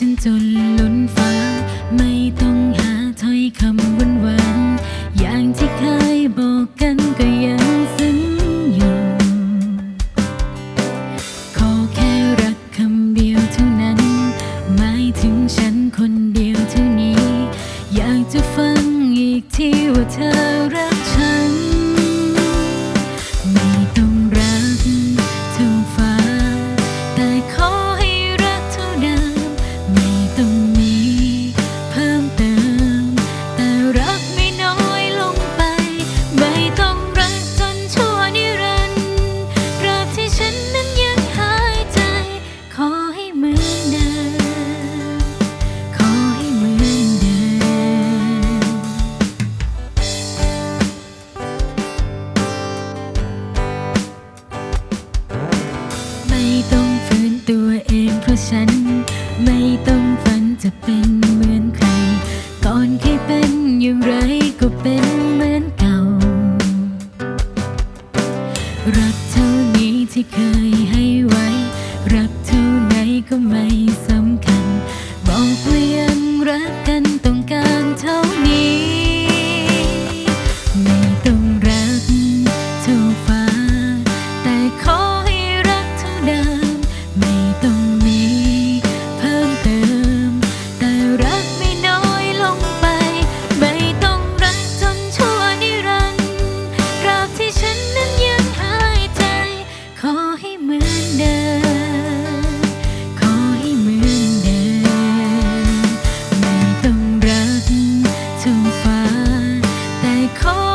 ฉันจนล้นฟ้า ไม่ต้องหาถ้อยคำหวานหวานๆอย่างที่เคยบอกกันก็ยังซึ้งอยู่ ขอแค่รักคำเดียวเท่านั้นหมายถึงฉันคนเดียวเท่านี้ อยากจะฟังอีกทีว่าเธอรักฉัน ฉัน ไม่ต้องฝันจะเป็นเหมือนใคร ก่อนเคยเป็นอย่างไรก็เป็นเหมือนเก่า รักเท่านี้ที่เคยให้ call